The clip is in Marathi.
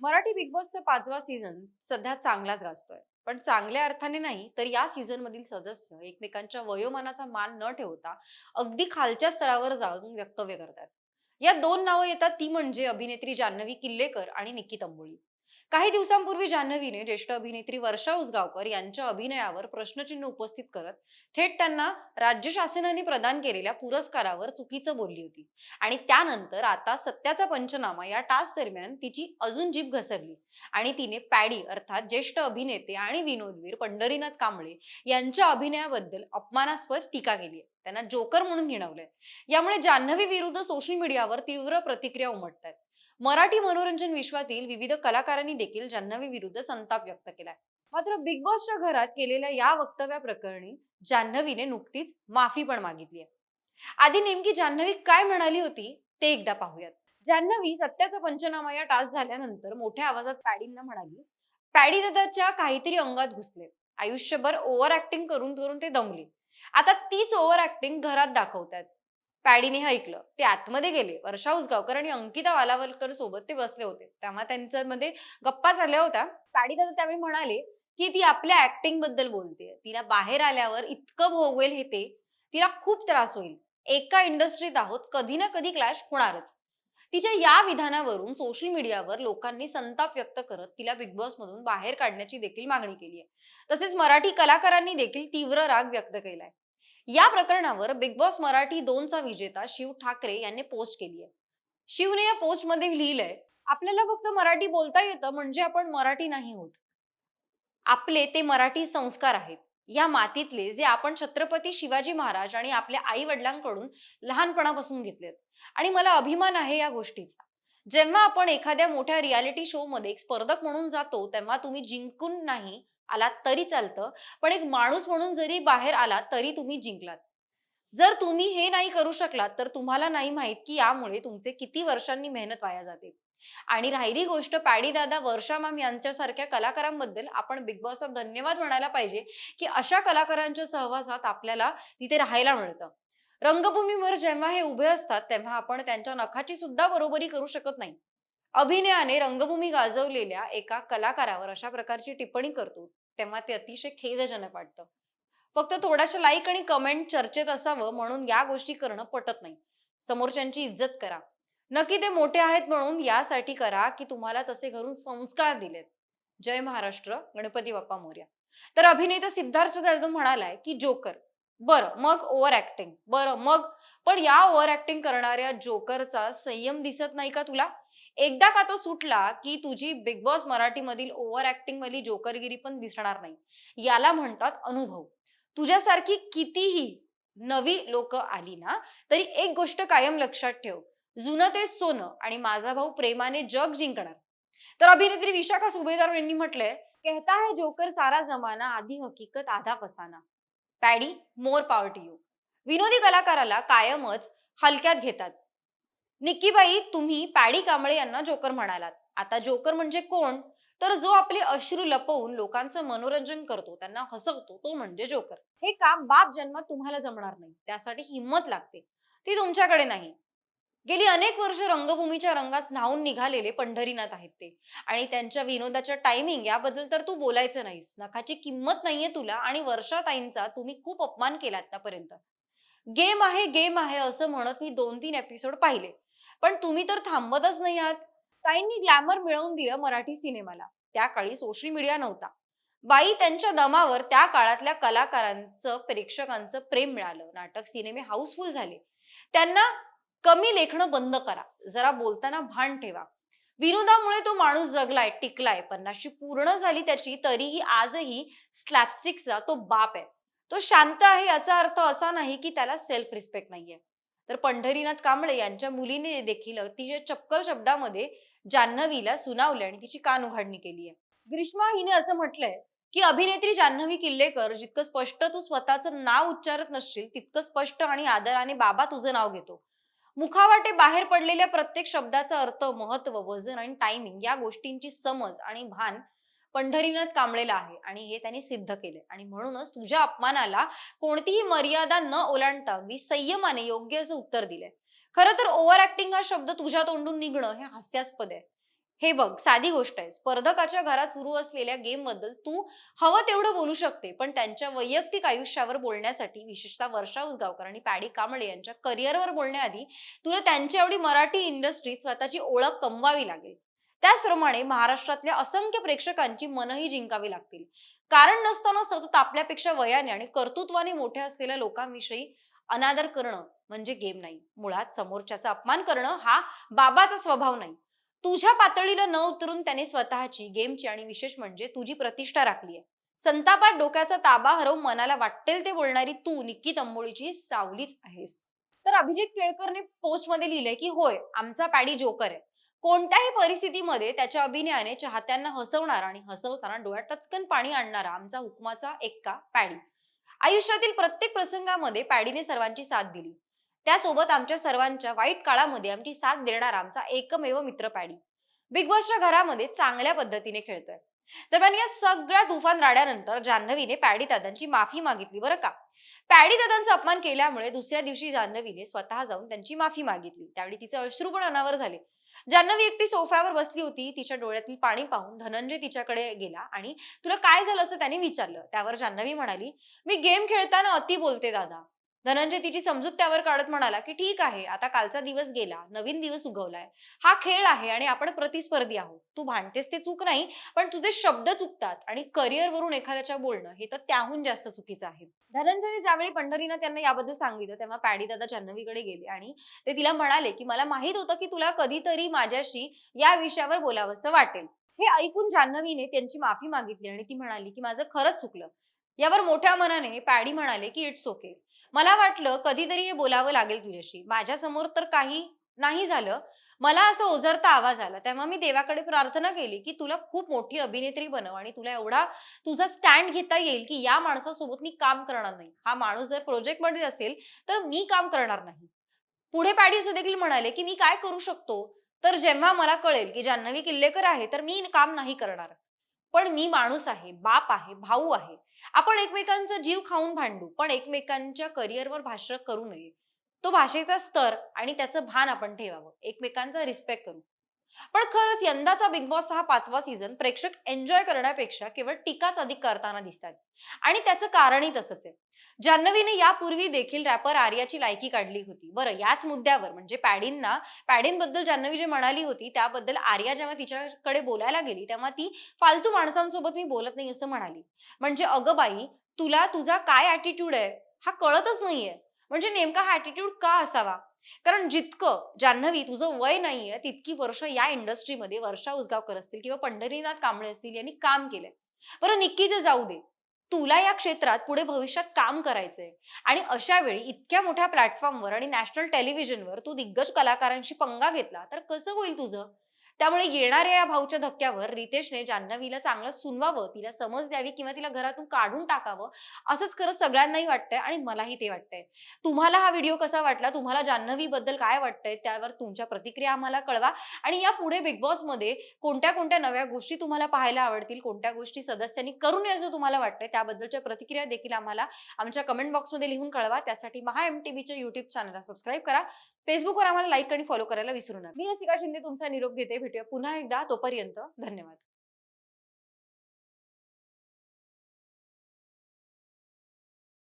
मराठी बिग बॉसचा पाचवा सीझन सध्या चांगलाच गाजतोय. पण चांगल्या अर्थाने नाही तर या सीझन मधील सदस्य एकमेकांच्या वयोमानाचा मान न ठेवता अगदी खालच्या स्तरावर जाऊन वक्तव्य करतात. या दोन नावं येतात ती म्हणजे अभिनेत्री जान्हवी किल्लेकर आणि निक्की तंबोळी काही दिवसांपूर्वी जान्हवीने ज्येष्ठ अभिनेत्री वर्षा उसगावकर यांच्या अभिनयावर प्रश्नचिन्ह उपस्थित करत थेट त्यांना राज्य शासनाने प्रदान केलेल्या पुरस्कारावर चुकीचं बोलली होती. आणि त्यानंतर आता सत्याचा पंचनामा या टास्क दरम्यान तिची अजून जीभ घसरली. आणि तिने पॅडी अर्थात ज्येष्ठ अभिनेते आणि विनोदवीर पंढरीनाथ कांबळे यांच्या अभिनयाबद्दल अपमानास्पद टीका केली आहे. त्यांना जोकर म्हणून हिणवलंय यामुळे जान्हवी विरुद्ध सोशल मीडियावर तीव्र प्रतिक्रिया उमटतात मराठी मनोरंजन विश्वातील विविध कलाकारांनी देखील जान्हवी विरुद्ध संताप व्यक्त केलाय. मात्र बिग बॉसच्या घरात केलेल्या या वक्तव्याप्रकरणी जान्हवीने नुकतीच माफी पण मागितली आहे. आधी नेमकी जान्हवी काय म्हणाली होती ते एकदा पाहूयात. जान्हवी सत्याचा पंचनामा या टास्क झाल्यानंतर मोठ्या आवाजात पॅडींना म्हणाली पॅडी दादाच्या काहीतरी अंगात घुसले. आयुष्यभर ओव्हर ऍक्टिंग करून करून ते दमले. आता तीच ओव्हर ऍक्टिंग घरात दाखवतात पॅडीने हे ऐकलं. ते आतमध्ये गेले. वर्षा उसगावकर आणि अंकिता वालावलकर सोबत ते बसले होते. तेव्हा त्यांच्यामध्ये गप्पा झाल्या होत्या. पॅडी दादा त्यावेळी म्हणाले की ती आपल्या ऍक्टिंगबद्दल बोलते तिला बाहेर आल्यावर इतकं भोगवेल हे ते. तिला खूप त्रास होईल. एका इंडस्ट्रीत आहोत. कधी ना कधी क्लॅश होणारच. तिच्या या विधानावरून सोशल मीडियावर लोकांनी संताप व्यक्त करत तिला बिग बॉस मधून बाहेर काढण्याची देखील मागणी केली आहे तसेच मराठी कलाकारांनी देखील तीव्र राग व्यक्त केलाय. या प्रकरणावर बिग बॉस मराठी दोनचा विजेता शिव ठाकरे यांनी पोस्ट केली आहे. शिवने या पोस्टमध्ये लिहिलंय आपल्याला फक्त मराठी बोलता येतं म्हणजे आपण मराठी नाही होत. आपले ते मराठी संस्कार आहेत. या मातीतले जे आपण छत्रपती शिवाजी महाराज आणि आपल्या आई वडिलांकडून लहानपणापासून घेतलेत. आणि मला अभिमान आहे या गोष्टीचा. जेव्हा आपण एखाद्या मोठ्या रियालिटी शो मध्ये एक स्पर्धक म्हणून जातो तेव्हा तुम्ही जिंकून नाही आलात तरी चालतं. पण एक माणूस म्हणून जरी बाहेर आलात तरी तुम्ही जिंकलात. जर तुम्ही हे नाही करू शकलात तर तुम्हाला नाही माहीत की यामुळे तुमचे किती वर्षांनी मेहनत वाया जाते. आणि राहिली गोष्ट पॅडी दादा वर्षा माम यांच्यासारख्या कलाकारांबद्दल आपण बिग बॉसला धन्यवाद म्हणायला पाहिजे की अशा कलाकारांच्या सहवासात आपल्याला तिथे राहायला मिळतं. रंगभूमीवर जेव्हा हे उभे असतात तेव्हा आपण त्यांच्या नखाची सुद्धा बरोबरी करू शकत नाही. अभिनयाने रंगभूमी गाजवलेल्या एका कलाकारावर अशा प्रकारची टिप्पणी करतो. तेव्हा ते अतिशय खेदजनक वाटतं. फक्त थोड्याशा लाईक आणि कमेंट चर्चेत असावं म्हणून या गोष्टी करणं पटत नाही. समोरच्यांची इज्जत करा. नक्की ते मोठे आहेत म्हणून यासाठी करा की तुम्हाला तसे घरून संस्कार दिलेत. जय महाराष्ट्र गणपती बाप्पा मोर्या. तर अभिनेता सिद्धार्थ जाधव म्हणालाय की जोकर बरं मग ओव्हर ऍक्टिंग बरं मग पण या ओव्हर ऍक्टिंग करणाऱ्या जोकरचा संयम दिसत नाही का तुला? एकदा का तो सुटला की तुझी बिग बॉस मराठी मधील ओव्हर ऍक्टिंग मधली जोकरगिरी पण दिसणार नाही. याला म्हणतात अनुभव. तुझ्यासारखी कितीही नवी लोक आली ना तरी एक गोष्ट कायम लक्षात ठेव. जुनं ते सोनं आणि माझा भाऊ प्रेमाने जग जिंकणार. तर अभिनेत्री विशाखा सुभेदार यांनी म्हटलंय कहता है जोकर सारा जमाना आधी हकीकत आधा फसाना. Paddy more power to you. विनोदी कलाकाराला कायमच हलक्यात घेतात. निक्कीबाई तुम्ही पॅडी कांबळे यांना जोकर म्हणालात. आता जोकर म्हणजे कोण? तर जो आपले अश्रू लपवून लोकांचं मनोरंजन करतो त्यांना हसवतो तो म्हणजे जोकर. हे काम बाप जन्मात तुम्हाला जमणार नाही त्यासाठी हिंमत लागते. ती तुमच्याकडे नाही. गेली अनेक वर्ष रंगभूमीच्या रंगात न्हावून निघालेले पंढरीनाथ आहेत ते. आणि त्यांच्या विनोदाच्या टायमिंग याबद्दल तर तू बोलायचं नाहीस. नखाची किंमत नाहीये तुला आणि वर्षाताईंचा तुम्ही खूप अपमान केला आतापर्यंत गेम आहे गेम आहे असं म्हणत मी दोन तीन एपिसोड पाहिले. पण तुम्ही तर थांबतच नाही आहात. ताईंनी ग्लॅमर मिळवून दिलं मराठी सिनेमाला. त्या काळी सोशल मीडिया नव्हता. बाई त्यांच्या दमावर त्या काळातल्या कलाकारांचं प्रेक्षकांचं प्रेम मिळालं. नाटक सिनेमे हाऊसफुल झाले. त्यांना कमी लेखणं बंद करा. जरा बोलताना भान ठेवा. विनोदामुळे तो माणूस जगलाय टिकलाय. पन्नाशी पूर्ण झाली त्याची तरीही आजही स्लॅपस्टिकचा तो बाप आहे. तो शांत आहे याचा अर्थ असा नाही की त्याला सेल्फ रिस्पेक्ट नाहीये. तर पंढरीनाथ कांबळे यांच्या मुलीने देखील अतिशय चपकल शब्दामध्ये जान्हवीला सुनावले आणि तिची कान उघाडणी केली आहे. ग्रीष्मा हिने असं म्हटलंय की अभिनेत्री जान्हवी किल्लेकर जितकं स्पष्ट तू स्वतःचं नाव उच्चारत नसशील तितकं स्पष्ट आणि आदराने बाबा तुझं नाव घेतो. मुखावाटे बाहेर पडलेल्या प्रत्येक शब्दाचा अर्थ महत्त्व वजन आणि टायमिंग या गोष्टींची समज आणि भान पंढरीनाथ कांबळेला आहे आणि हे त्यांनी सिद्ध केले आणि म्हणूनच तुझ्या अपमानाला कोणतीही मर्यादा न ओलांडता अगदी संयमाने योग्य असं उत्तर दिलंय. खरं तर ओव्हर ऍक्टिंग हा शब्द तुझ्या तोंडून निघणं हे हास्यास्पद आहे. हे बघ साधी गोष्ट आहे. स्पर्धकाच्या घरात सुरू असलेल्या गेमबद्दल तू हवं तेवढं बोलू शकते पण त्यांच्या वैयक्तिक आयुष्यावर बोलण्यासाठी विशेषतः वर्षा उसगावकर आणि पॅडी कांबळे यांच्या करिअरवर बोलण्याआधी तुला त्यांची एवढी मराठी इंडस्ट्रीत स्वतःची ओळख कमवावी लागेल. त्याचप्रमाणे महाराष्ट्रातल्या असंख्य प्रेक्षकांची मनही जिंकावी लागतील. कारण नसताना सतत आपल्यापेक्षा वयाने आणि कर्तृत्वाने मोठ्या असलेल्या लोकांविषयी अनादर करणं म्हणजे गेम नाही. मुळात समोरच्याचा अपमान करणं हा बाबाचा स्वभाव नाही. तुझ्या पातळीला न उतरून त्याने स्वतःची गेमची आणि विशेष म्हणजे तुझी प्रतिष्ठा राखली आहे. संतापात डोक्याचा ताबा हरवून मनाला वाटेल ते बोलणारी तू निक्की तंबोळीची सावलीच आहेस. तर अभिजित केळकरने पोस्टमध्ये लिहिलंय की होय आमचा पॅडी जोकर आहे. कोणत्याही परिस्थितीमध्ये त्याच्या अभिनयाने चाहत्यांना हसवणारा आणि हसवताना डोळ्यात टचकन पाणी आणणारा आमचा हुकमाचा एक्का पॅडी. आयुष्यातील प्रत्येक प्रसंगामध्ये पॅडीने सर्वांची साथ दिली. त्यासोबत आमच्या सर्वांच्या वाईट काळामध्ये आमची साथ देणारा आमचा एकमेव मित्र पॅडी. बिग बॉसच्या घरामध्ये चांगल्या पद्धतीने खेळतोय. दरम्यान या सगळ्या तुफान राड्यानंतर जान्हवीने पॅडी दादांची माफी मागितली बरं का? पॅडी दादांचा अपमान केल्यामुळे दुसऱ्या दिवशी जान्हवीने स्वतः जाऊन त्यांची माफी मागितली. त्यावेळी तिचे अश्रू पण अनावर झाले. जान्हवी एकटी सोफ्यावर बसली होती तिच्या डोळ्यातील पाणी पाहून धनंजय तिच्याकडे गेला आणि तुला काय झालं? असं त्याने विचारलं. त्यावर जान्हवी म्हणाली मी गेम खेळताना अति बोलते दादा. धनंजय तिची समजूत त्यावर काढत म्हणाला की ठीक आहे आता कालचा दिवस गेला नवीन दिवस उगवलाय. हा खेळ आहे आणि आपण प्रतिस्पर्धी आहोत. तू भांडतेस ते चूक नाही पण तुझे शब्द चुकतात आणि करिअर वरून एखाद्याच्या बोलणं हे तर त्याहून जास्त चुकीचं आहे. धनंजयने ज्यावेळी पंढरीनं त्यांना याबद्दल सांगितलं तेव्हा पॅडी दादा जान्हवीकडे गेले आणि ते तिला म्हणाले की मला माहीत होतं की तुला कधीतरी माझ्याशी या विषयावर बोलावंसं वाटेल. हे ऐकून जान्हवीने त्यांची माफी मागितली आणि ती म्हणाली की माझं खरंच चुकलं. यावर मोठ्या मनाने पॅडी म्हणाले की इट्स ओके. मला वाटलं कधीतरी हे बोलावं लागेल तुझ्याशी. माझ्यासमोर तर काही नाही झालं. मला असं ओझरता आवाज आला. तेव्हा मी देवाकडे प्रार्थना केली की तुला खूप मोठी अभिनेत्री बनव आणि तुला एवढा तुझा स्टँड घेता येईल की या माणसासोबत मी काम करणार नाही. हा माणूस जर प्रोजेक्टमध्ये असेल तर मी काम करणार नाही. पुढे पॅडी असं देखील म्हणाले की मी काय करू शकतो? तर जेव्हा मला कळेल की जान्हवी किल्लेकर आहे तर मी काम नाही करणार. पण मी माणूस आहे बाप आहे भाऊ आहे. आपण एकमेकांचा जीव खाऊन भांडू पण एकमेकांच्या करिअरवर भाष्य करू नये. तो भाषेचा स्तर आणि त्याचं भान आपण ठेवावं. एकमेकांचा रिस्पेक्ट करू. पण खरंच यंदाचा बिग बॉस हा पाचवा सीझन प्रेक्षक एन्जॉय करण्यापेक्षा केवळ टीकाच अधिक करताना दिसतात. आणि त्याचं कारणही तसंच आहे. जान्हवीने यापूर्वी देखील रॅपर आर्याची लायकी काढली होती. बरं याच मुद्द्यावर म्हणजे पॅडींना पॅडींबद्दल जान्हवी जे म्हणाली होती त्याबद्दल आर्या जेव्हा तिच्याकडे बोलायला गेली तेव्हा ती फालतू माणसांसोबत मी बोलत नाही असं म्हणाली. म्हणजे अगं बाई तुला तुझा काय ऍटिट्यूड आहे? हा कळतच नाहीये. म्हणजे नेमका हा ऍटिट्यूड का असावा? कारण जितकं जान्हवी तुझं वय नाहीये तितकी वर्ष या इंडस्ट्रीमध्ये वर्षा उसगावकर असतील किंवा पंढरीनाथ कांबळे असतील यांनी काम केलंय. बरं निक्कीचं जाऊ दे. तुला या क्षेत्रात पुढे भविष्यात काम करायचंय. आणि अशा वेळी इतक्या मोठ्या प्लॅटफॉर्मवर आणि नॅशनल टेलिव्हिजनवर तू दिग्गज कलाकारांशी पंगा घेतला तर कसं होईल तुझं? त्यामुळे येणाऱ्या या भाऊच्या धक्क्यावर रितेशने जान्हवीला चांगलं सुनवावं तिला समज द्यावी किंवा तिला घरातून काढून टाकावं असंच खरं सगळ्यांनाही वाटतंय आणि मलाही ते वाटतंय. तुम्हाला हा व्हिडिओ कसा वाटला? तुम्हाला जान्हवी बद्दल काय वाटतंय? त्यावर तुमच्या प्रतिक्रिया आम्हाला कळवा. आणि या पुढे बिग बॉसमध्ये कोणत्या कोणत्या नव्या गोष्टी तुम्हाला पाहायला आवडतील कोणत्या गोष्टी सदस्यांनी करून यायचं तुम्हाला वाटतंय त्याबद्दलच्या प्रतिक्रिया देखील आम्हाला आमच्या कमेंट बॉक्समध्ये लिहून कळवा. त्यासाठी महा एम टीव्हीच्या युट्यूब चॅनलला सबस्क्राईब करा. फेसबुकवर आम्हाला लाईक आणि फॉलो करायला विसरू नका. मी रसिका शिंदे तुमचा निरोप घेते. भेटूया. पुन्हा एकदा तोपर्यंत धन्यवाद.